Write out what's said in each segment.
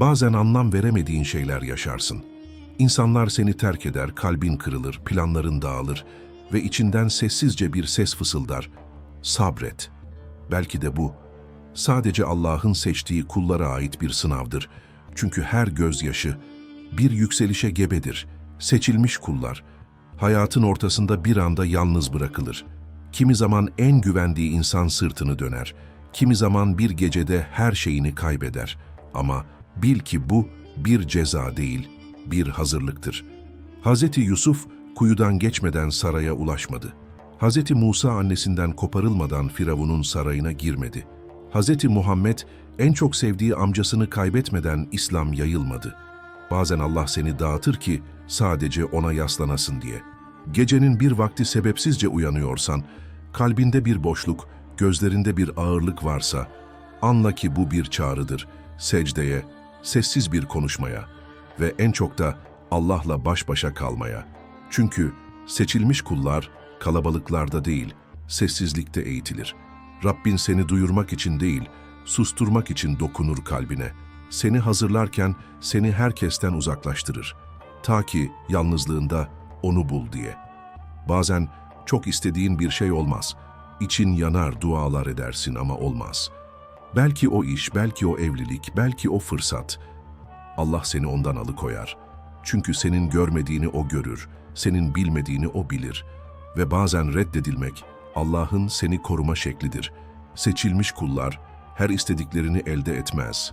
Bazen anlam veremediğin şeyler yaşarsın. İnsanlar seni terk eder, kalbin kırılır, planların dağılır ve içinden sessizce bir ses fısıldar. Sabret. Belki de bu sadece Allah'ın seçtiği kullara ait bir sınavdır. Çünkü her gözyaşı bir yükselişe gebedir. Seçilmiş kullar hayatın ortasında bir anda yalnız bırakılır. Kimi zaman en güvendiği insan sırtını döner. Kimi zaman bir gecede her şeyini kaybeder. Ama bil ki bu bir ceza değil, bir hazırlıktır. Hz. Yusuf kuyudan geçmeden saraya ulaşmadı. Hz. Musa annesinden koparılmadan Firavun'un sarayına girmedi. Hz. Muhammed en çok sevdiği amcasını kaybetmeden İslam yayılmadı. Bazen Allah seni dağıtır ki sadece ona yaslanasın diye. Gecenin bir vakti sebepsizce uyanıyorsan, kalbinde bir boşluk, gözlerinde bir ağırlık varsa, anla ki bu bir çağrıdır. Secdeye, sessiz bir konuşmaya ve en çok da Allah'la baş başa kalmaya. Çünkü seçilmiş kullar kalabalıklarda değil, sessizlikte eğitilir. Rabbin seni duyurmak için değil, susturmak için dokunur kalbine. Seni hazırlarken seni herkesten uzaklaştırır. Ta ki yalnızlığında onu bul diye. Bazen çok istediğin bir şey olmaz. İçin yanar, dualar edersin ama olmaz. Belki o iş, belki o evlilik, belki o fırsat. Allah seni ondan alıkoyar. Çünkü senin görmediğini o görür, senin bilmediğini o bilir. Ve bazen reddedilmek Allah'ın seni koruma şeklidir. Seçilmiş kullar her istediklerini elde etmez.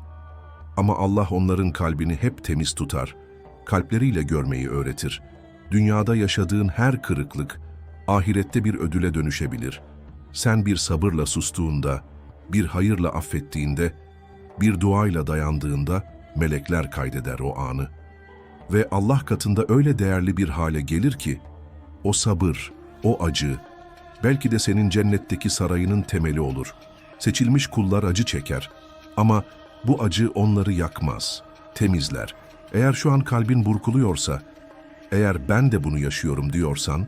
Ama Allah onların kalbini hep temiz tutar. Kalpleriyle görmeyi öğretir. Dünyada yaşadığın her kırıklık ahirette bir ödüle dönüşebilir. Sen bir sabırla sustuğunda, bir hayırla affettiğinde, bir duayla dayandığında melekler kaydeder o anı. Ve Allah katında öyle değerli bir hale gelir ki, o sabır, o acı, belki de senin cennetteki sarayının temeli olur. Seçilmiş kullar acı çeker ama bu acı onları yakmaz, temizler. Eğer şu an kalbin burkuluyorsa, eğer ben de bunu yaşıyorum diyorsan,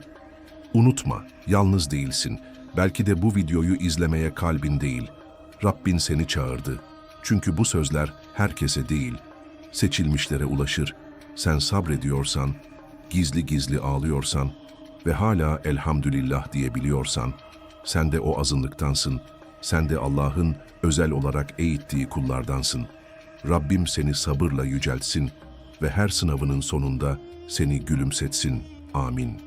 unutma, yalnız değilsin. Belki de bu videoyu izlemeye kalbin değil, Rabbin seni çağırdı. Çünkü bu sözler herkese değil, seçilmişlere ulaşır. Sen sabrediyorsan, gizli gizli ağlıyorsan ve hala elhamdülillah diyebiliyorsan, sen de o azınlıktansın, sen de Allah'ın özel olarak eğittiği kullardansın. Rabbim seni sabırla yüceltsin ve her sınavının sonunda seni gülümsetsin. Amin.